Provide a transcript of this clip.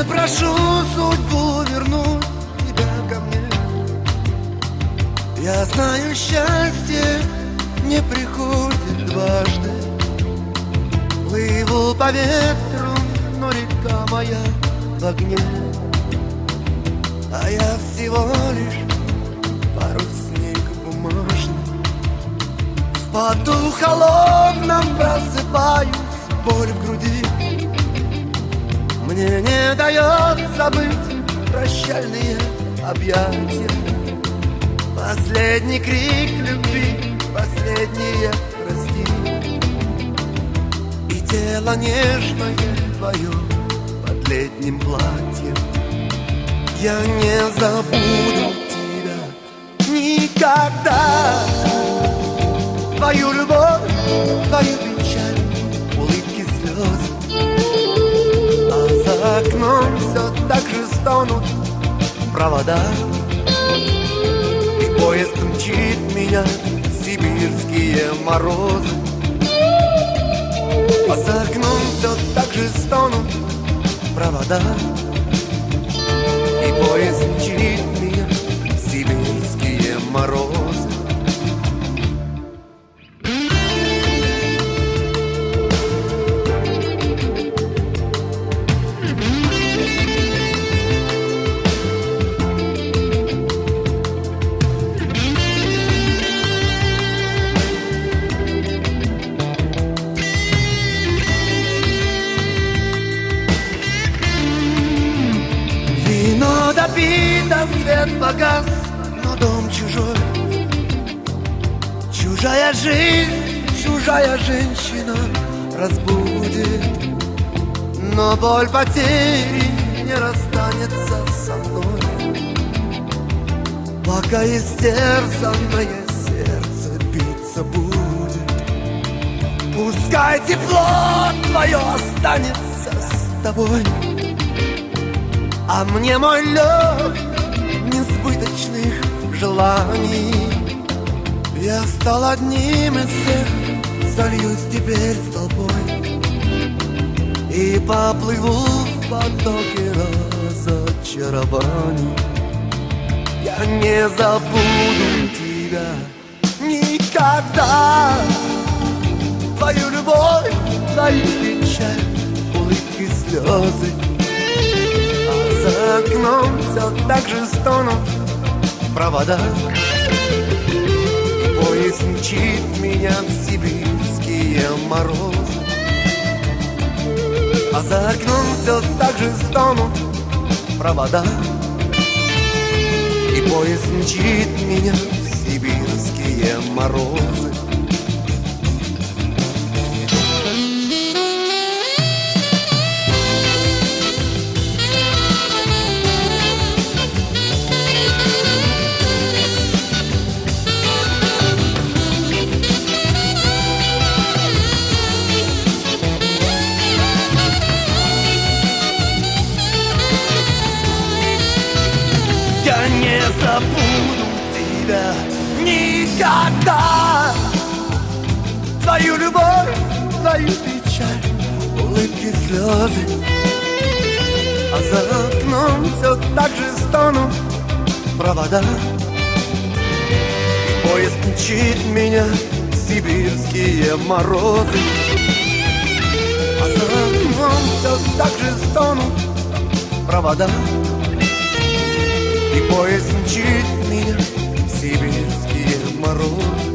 Не прошу судьбу вернуть тебя ко мне. Я знаю, счастье не приходит дважды. Плыву по ветру, но река моя в огне. А я всего лишь парусник бумажный В поту холодном просыпаюсь, боль в груди Мне не дает забыть прощальные объятия. Последний крик любви, последнее прости. И тело нежное твое под летним платьем. Я не забуду тебя никогда. Твою любовь, твою печаль, стонут провода. И поезд мчит меня сибирские морозы. А за окном все так же стонут провода. И поезд мчит Вино допито, свет погас, но дом чужой. Чужая жизнь, чужая женщина разбудит. Но боль потери не расстанется со мной. Пока истерзанное сердце биться будет. Пускай тепло твое останется с тобой а мне мой лед несбыточных желаний. Я стал одним из всех, сольюсь теперь с толпой. И поплыву в потоке разочарований. Я не забуду тебя никогда. Твою любовь, твою печаль, улыбки, слезы за окном все так же стонут провода. И поезд мчит меня в сибирские морозы. А за окном все так же стонут провода. И поезд мчит меня в сибирские морозы не забуду тебя никогда. Твою любовь, твою печаль, улыбки, слезы. А за окном все так же стонут провода. И поезд мчит меня в сибирские морозы. А за окном все так же стонут провода и поезд мчит меня в сибирские морозы